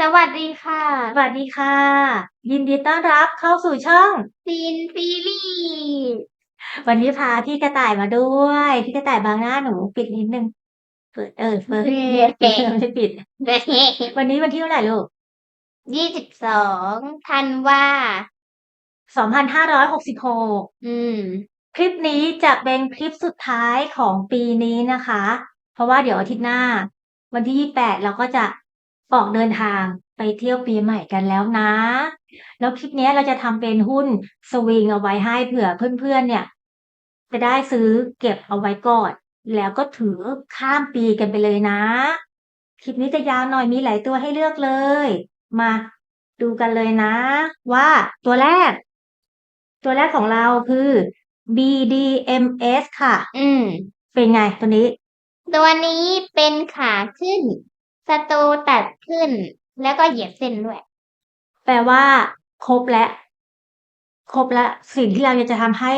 สวัสดีค่ะ สวัสดีค่ะ ยินดีต้อนรับเข้าสู่ช่องซีนซีรีส์วันนี้พาพี่กระต่ายมาด้วย พี่กระต่ายบางหน้าหนูปิดนิดนึง เปิดเออเปิดเปิดไม่ได้ปิด วันนี้วันที่เท่าไหร่ลูกยี่สิบสองธันวาสองพันห้าร้อยหกสิบหกอืม คลิปนี้จะเป็นคลิปสุดท้ายของปีนี้นะคะ เพราะว่าเดี๋ยวอาทิตย์หน้า วันที่ยี่แปดเราก็จะ ออกเดินทางไปเที่ยวปีใหม่กันแล้วนะ แล้วคลิปนี้เราจะทำเป็นหุ้นสวิงเอาไว้ให้เผื่อเพื่อนๆเนี่ย จะได้ซื้อเก็บเอาไว้ก่อนแล้วก็ถือข้ามปีกันไปเลยนะ คลิปนี้จะยาวหน่อยมีหลายตัวให้เลือกเลย มาดูกันเลยนะ ว่าตัวแรก ตัวแรกของเราคือ BDMs ค่ะ อืม เป็นไงตัวนี้ ตัวนี้เป็นขาขึ้น สโตตัดขึ้น แล้วก็เหยียบเส้นด้วย แปลว่า ครบแล้วครบแล้วสิ่งที่เราจะทำให้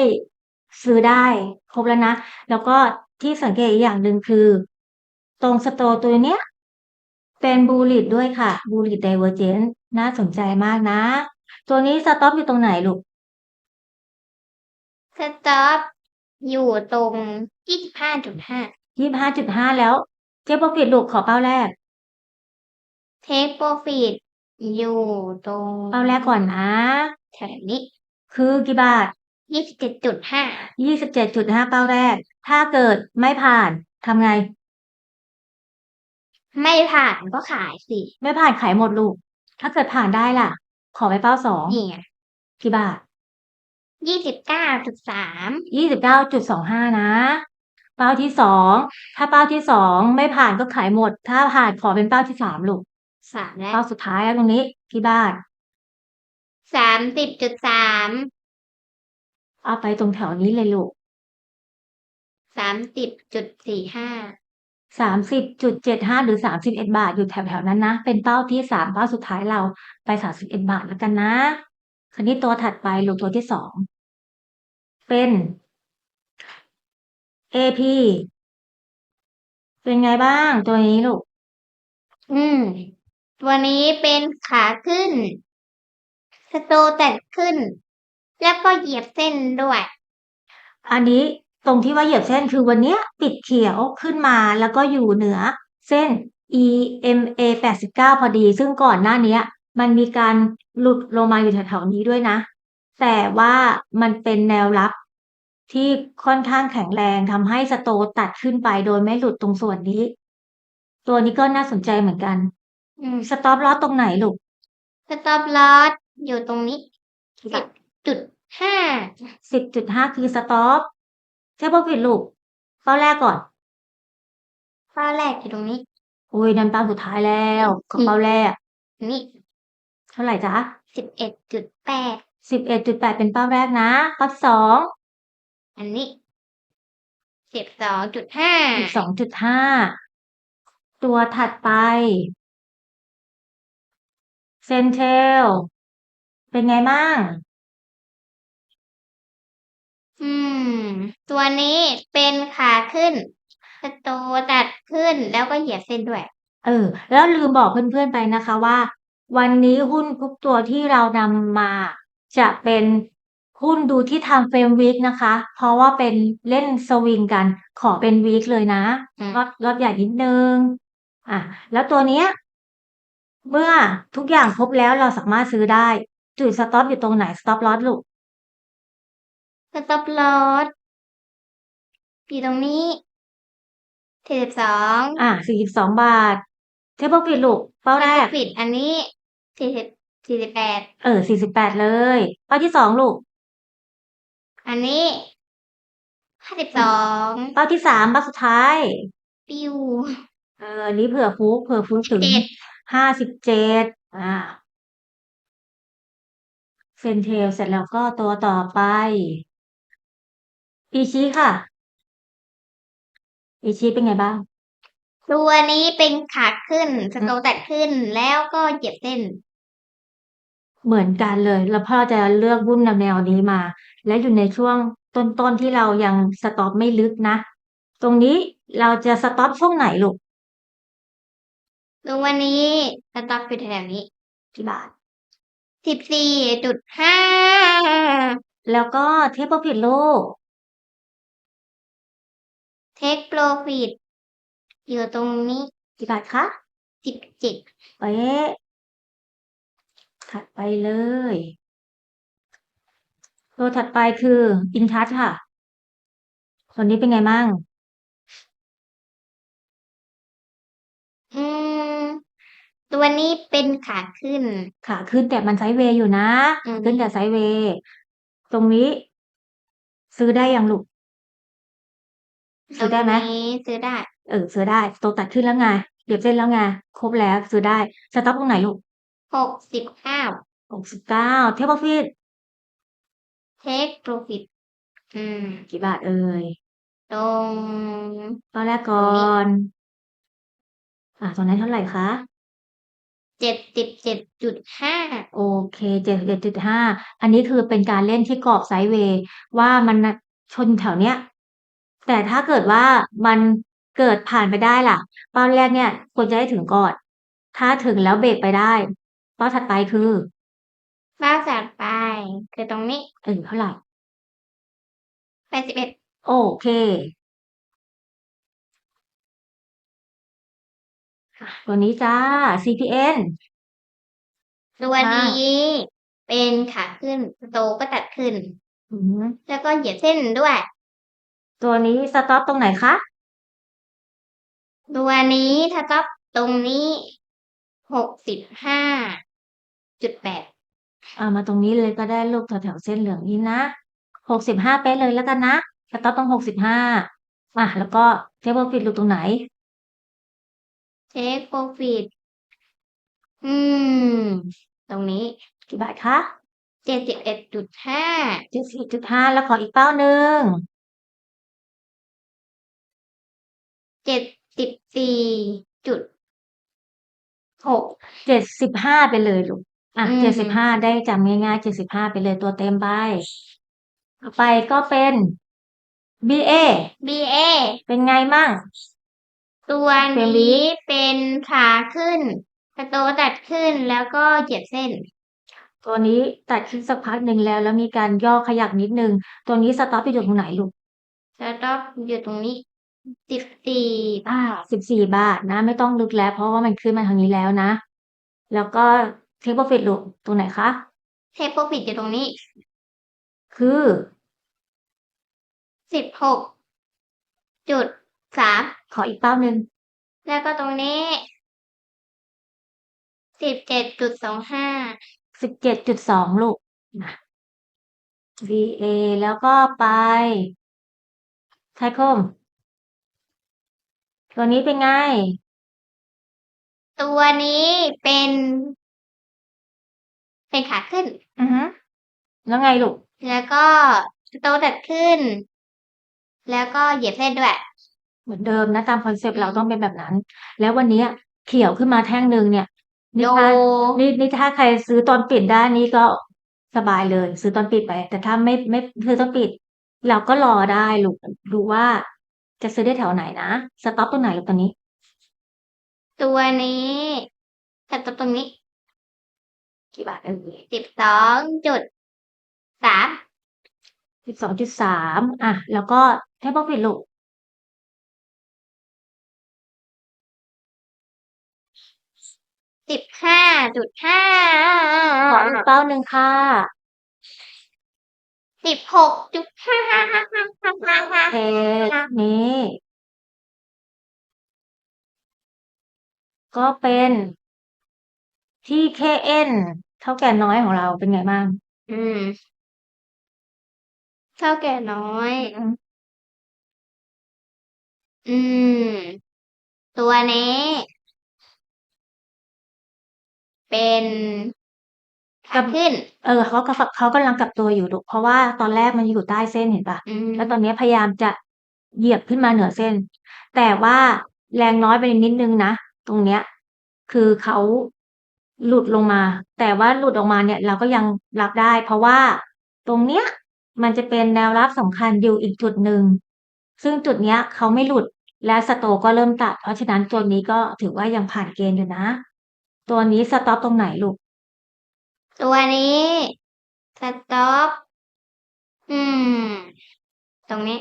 ซื้อได้ ครบแล้วนะ แล้วก็ที่สังเกตอีกอย่างหนึ่งคือ ตรงสโตร์ตัวเนี้ย เป็นบูลิตด้วยค่ะบูลิตไดเวอร์เจนน่าสนใจมากนะ ตัวนี้สต็อปอยู่ตรงไหนลูกสต็อปอยู่ตรงยี่สิบห้าจุดห้ายี่ห้าจุดห้าแล้ว เจ๊ปกปิดลูกขอเป้าแรก เทคโปรฟิตอยู่ตรงเป้าแรกก่อนนะ แถวนี้ คือกี่บาทยี่สิบเจ็ดจุดห้ายี่สิบเจ็ดจุดห้าเป้าแรก ถ้าเกิดไม่ผ่านทำไง ไม่ผ่านก็ขายสิ ไม่ผ่านขายหมดลูก ถ้าเกิดผ่านได้ล่ะ ขอไปเป้าสองนี่ไงกี่บาทยี่สิบเก้าจุดสามยี่สิบเก้าจุดสองห้านะ เป้าที่สองถ้าเป้าที่สองไม่ผ่านก็ขายหมด ถ้าผ่านขอเป็นเป้าที่สามลูก สามแล้วเป้าสุดท้ายแล้วตรงนี้ที่บ้านสามสิบจุดสามเอาไปตรงแถวนี้เลยลูกสามสิบจุดสี่ห้าสามสิบจุดเจ็ดห้าหรือสามสิบเอ็ดบาทอยู่แถวๆนั้นนะ เป็นเป้าที่สามเป้าสุดท้ายเราไปสามสิบเอ็ดบาทแล้วกันนะคันนี้ตัวถัดไปลูกตัวที่สองเป็น AP เป็นไงบ้างตัวนี้ลูก อืม ตัวนี้เป็นขาขึ้นสโตแต่ขึ้น แล้วก็เหยียบเส้นด้วย อันนี้ตรงที่ว่าเหยียบเส้นคือวันเนี้ยปิดเขียวขึ้นมาแล้วก็อยู่เหนือ เส้น EMA 89 พอดี ซึ่งก่อนหน้านี้มันมีการหลุดลงมาอยู่แถวๆนี้ด้วยนะ แต่ว่ามันเป็นแนวรับที่ค่อนข้างแข็งแรงทำให้สโตตัดขึ้นไปโดยไม่หลุดตรงส่วนนี้ ตัวนี้ก็น่าสนใจเหมือนกัน อืม สต็อปลอสตรงไหนลูก สต็อปลอสอยู่ตรงนี้สิบจุดห้าสิบจุดห้าคือสต็อปใช่ป่ะผิดลูกเป้าแรกก่อนเป้าแรกอยู่ตรงนี้อุ้ยนั่นเป้าสุดท้ายแล้วของเป้าแรก นี่ เท่าไหร่จ๊ะสิบเอ็ดจุดแปดสิบเอ็ดจุดแปดเป็นเป้าแรกนะเป้าที่สองอันนี้สิบสองจุดห้าสิบสองจุดห้าตัวถัดไป เซนเทล เป็นไงบ้าง อืม ตัวนี้เป็นขาขึ้นสโตตัดขึ้นแล้วก็เหยียบเส้นด้วย เออ แล้วลืมบอกเพื่อนๆไปนะคะว่า วันนี้หุ้นทุกตัวที่เรานำมา จะเป็นหุ้นดูที่ทำเฟรมวีคนะคะ เพราะว่าเป็นเล่นสวิงกัน ขอเป็นวีคเลยนะ อืม รอบรอบใหญ่นิดนึง อะ แล้วตัวเนี้ย เมื่อทุกอย่างครบแล้วเราสามารถซื้อได้ จุดสต็อปอยู่ตรงไหนสต็อปลอสลูกสต็อปลอสอยู่ตรงนี้สี่สิบสองอะสี่สิบสองบาท เทเบิลปิดลูก เป้าแรกปิดอันนี้สี่สิบสี่สิบแปดเออสี่สิบแปดเลย เป้าที่สองลูก อันนี้ห้าสิบสองเป้าที่สามเป้าสุดท้าย ปิ้วเอออันนี้เผื่อฟุกเผื่อฟุกถึงเจ็ด ห้าสิบเจ็ดอ่าเซนเทลเสร็จแล้วก็ตัวต่อไป อีชีค่ะ อีชีเป็นไงบ้าง ตัวนี้เป็นขาขึ้นสโตตัดขึ้นแล้วก็เหยียบเส้น เหมือนกันเลย แล้วพ่อจะเลือกหุ้นแนวๆนี้มา และอยู่ในช่วงต้นๆที่เรายังสต็อปไม่ลึกนะ ตรงนี้เราจะสต็อปช่วงไหนลูก ดูวันนี้สต็อกอยู่แถวนี้กี่บาทสิบสี่จุดห้าแล้วก็เทปโปรฟิตลูกเทคโปรฟิตอยู่ตรงนี้กี่บาทคะสิบเจ็ดเป๊ะถัดไปเลยตัวถัดไปคืออินทัชค่ะตัวนี้เป็นไงมั่ง อืม ตัวนี้เป็นขาขึ้น ขาขึ้นแต่มันไซด์เวย์อยู่นะอืม ขึ้นแต่ไซด์เวย์ตรงนี้ ซื้อได้ยังลูก ซื้อได้ไหม ตรงนี้ซื้อได้ เออซื้อได้ตัวตัดขึ้นแล้วไงเหยียบเส้นแล้วไงครบแล้วซื้อได้สต็อปตรงไหนลูกหกสิบเก้าหกสิบเก้าเทปโปรฟิตเทคโปรฟิต อืม กี่บาทเอ่ยตรง ตอนแรกก่อน อะตอนนั้นเท่าไหร่คะ เจ็ดสิบเจ็ดจุดห้าโอเคเจ็ดเจ็ดจุดห้าอันนี้คือเป็นการเล่นที่กรอบไซด์เวย์ว่ามันน่ะชนแถวเนี้ย แต่ถ้าเกิดว่ามันเกิดผ่านไปได้ล่ะ เป้าแรกเนี่ยควรจะให้ถึงก่อน ถ้าถึงแล้วเบรกไปได้ เป้าถัดไปคือบ้าจัดไป คือตรงนี้เออเท่าไหร่แปดสิบเอ็ดโอเค ตัวนี้จ้า CPN ตัวค่ะนี้เป็นขาขึ้นโตก็ตัดขึ้น อืมแล้วก็เหยียดเส้นด้วย ตัวนี้สต็อปตรงไหนคะตัวนี้ถ้าก็ตรงนี้หกสิบห้าจุดแปดเอามาตรงนี้เลยก็ได้ลูกแถวๆเส้นเหลืองนี้นะหกสิบห้าเป๊ะเลยแล้วกันนะสต็อปตรงหกสิบห้าอะแล้วก็เทเบิลฟิตลูกตรงไหน เทคโปรฟิตอืม ตรงนี้กี่บาทคะเจ็ดสิบเอ็ดจุดห้าเจ็ดสิบจุดห้าแล้วขออีกเป้าหนึ่งเจ็ดสิบสี่จุดหกเจ็ดสิบห้าไปเลยลูกอะอืมเจ็ดสิบห้าได้จำง่ายๆเจ็ดสิบห้าไปเลยตัวเต็มไปต่อไปก็เป็น BA บีเอเป็นไงมั่ง ตัวเป็นนี้เป็นขาขึ้นกระโตตัดขึ้นแล้วก็เหยียดเส้น ตัวนี้ตัดขึ้นสักพักหนึ่งแล้ว แล้วมีการย่อขยักนิดนึง ตัวนี้สต็อปอยู่ตรงไหนลูกแล้วก็อยู่ตรงนี้สิบสี่อ่าสิบสี่บาทนะ ไม่ต้องลึกแล้ว เพราะว่ามันขึ้นมาทางนี้แล้วนะ แล้วก็เทคโปรฟิตลูกตรงไหนคะเทคโปรฟิตอยู่ตรงนี้ คือสิบหกจุดสาม ขออีกเป้าหนึ่ง แล้วก็ตรงนี้สิบเจ็ดจุดสองห้าสิบเจ็ดจุดสองลูกนะ VA แล้วก็ไปไทคม ตัวนี้เป็นไง ตัวนี้เป็น เป็นขาขึ้น อือฮึแล้วไงลูก แล้วก็โตตัดขึ้น แล้วก็เหยียดเส้นด้วย เหมือนเดิมนะตามคอนเซปต์อืมเราต้องเป็นแบบนั้น แล้ววันเนี้ยเขียวขึ้นมาแท่งหนึ่งเนี่ยโดนี่ถ้านี่นี่ถ้าใครซื้อตอนปิดได้นี่ก็สบายเลย ซื้อตอนปิดไป แต่ถ้าไม่ไม่ซื้อตอนปิด เราก็รอได้ลูกดูว่าจะซื้อได้แถวไหนนะสต็อปตรงไหนลูกตอนนี้ ตัวนี้ตัดตรงนี้กี่บาทเอ่ยสิบสองจุดสามสิบสองจุดสามอะ แล้วก็ให้บอกปิดลูก สิบห้าจุดห้าขออีกเป้าหนึ่งค่ะสิบหกจุดห้าโอเนี้ ก็เป็นที่ KN เท่าแก่น้อยของเราเป็นไงบ้าง อืม เท่าแก่น้อย อืม ตัวนี้ เป็นขาขึ้น เออเขาก็เขากำลังกลับตัวอยู่ลูกเพราะว่าตอนแรกมันอยู่ใต้เส้นเห็นปะอืมแล้วตอนนี้พยายามจะเหยียบขึ้นมาเหนือเส้น แต่ว่าแรงน้อยไปนิดนึงนะตรงเนี้ย คือเขาหลุดลงมา แต่ว่าหลุดออกมาเนี่ย เราก็ยังรับได้ เพราะว่าตรงเนี้ย มันจะเป็นแนวรับสำคัญอยู่อีกจุดหนึ่งซึ่งจุดเนี้ยเขาไม่หลุดและสโตก็เริ่มตัด เพราะฉะนั้นตัวนี้ก็ถือว่ายังผ่านเกณฑ์อยู่นะ ตัวนี้สต็อปตรงไหนลูก ตัวนี้สต็อปอืม ตรงนี้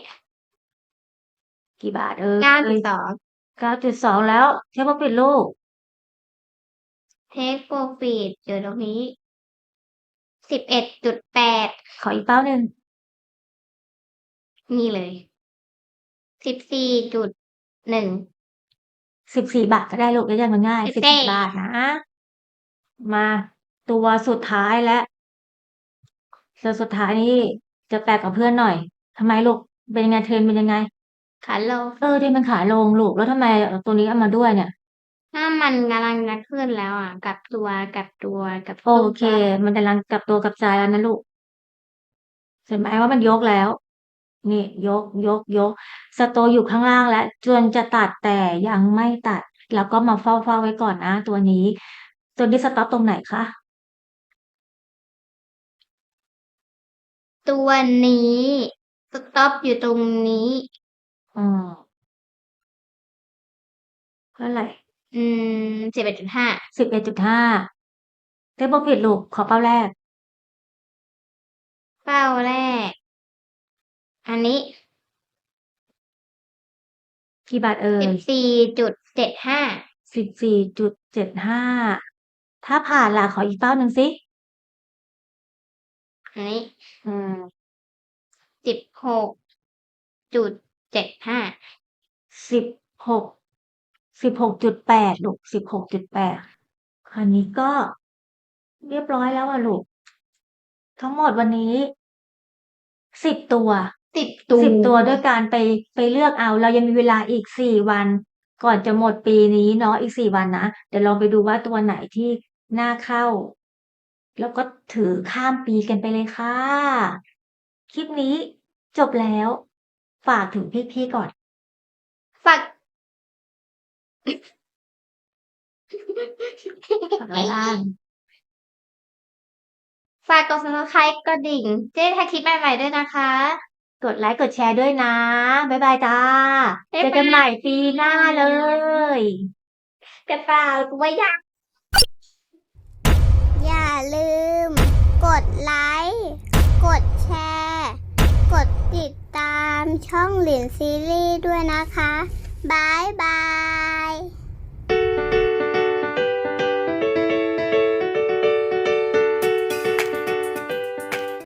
กี่บาทเอ่ยเก้าจุดสองเก้าจุดสองแล้วเทปปิดลูกเทคโปรฟิตอยู่ตรงนี้สิบเอ็ดจุดแปดขออีกเป้าหนึ่งนี่เลยสิบสี่จุดหนึ่ง สิบสี่บาทก็ได้ลูกได้ยังมันง่ายสิสิบบสี่สี่บาทนะ มาตัวสุดท้ายและตัวสุดท้ายนี่จะแปลกกับเพื่อนหน่อยทำไมลูกเป็นยังไงเทรนด์เป็นยังไง ขาลง เออเทรนด์มันขาลงลูกแล้วทำไมเอาตัวนี้เอามาด้วยเนี่ย ถ้ามันกำลังจะขึ้นแล้วอะกลับตัวกลับตัวกลับโอเค มันกำลังกลับตัวกลับใจแล้วนะลูกเห็นไหมว่ามันยกแล้ว นี่ยกยกยก สโตอยู่ข้างล่างแล้วจนจะตัดแต่ยังไม่ตัด แล้วก็มาเฝ้าเฝ้าไว้ก่อนนะ ตัวนี้ ตัวนี้สต็อปตรงไหนคะตัวนี้สต็อปอยู่ตรงนี้อืมเท่าไหร่อืมสิบเอ็ดจุดห้าสิบเอ็ดจุดห้าเทปผิดลูกขอเป้าแรก เป้าแรก อันนี้กี่บาทเอ่สิยบสี่จุดเจ็ดห้าสิบสี่จุดเจ็ดห้าถ้าผ่านล่ะขออีกเป้าหนึ่งสิ อันนี้อืมสิบหกจุดเจ็ดห้าสิบหกสิบหกจุดแปดลูกสิบหกจุดแปดคันนี้ก็เรียบร้อยแล้วอะลูก ทั้งหมดวันนี้สิบตัว สิบตัว สิบตัวด้วยการไปไปเลือกเอา เรายังมีเวลาอีกสี่วัน ก่อนจะหมดปีนี้เนาะอีกสี่วันนะเดี๋ยวลองไปดูว่าตัวไหนที่น่าเข้า แล้วก็ถือข้ามปีกันไปเลยค่ะ คลิปนี้จบแล้ว ฝากถึงพี่ๆก่อน ฝากฝากอะไรบ้างฝากกด subscribe กระดิ่งจะได้ถ้าคลิปใหม่ๆด้วยนะคะ กดไลค์กดแชร์ด้วยนะ บ๊ายบายจ้าบ๊ายบายเจอกันใหม่ปีหน้าเลยกระเป๋าไว้ยังอย่าลืม กดไลค์ กดแชร์ กดติดตามช่องหลินซีรีส์ด้วยนะคะบ๊ายบาย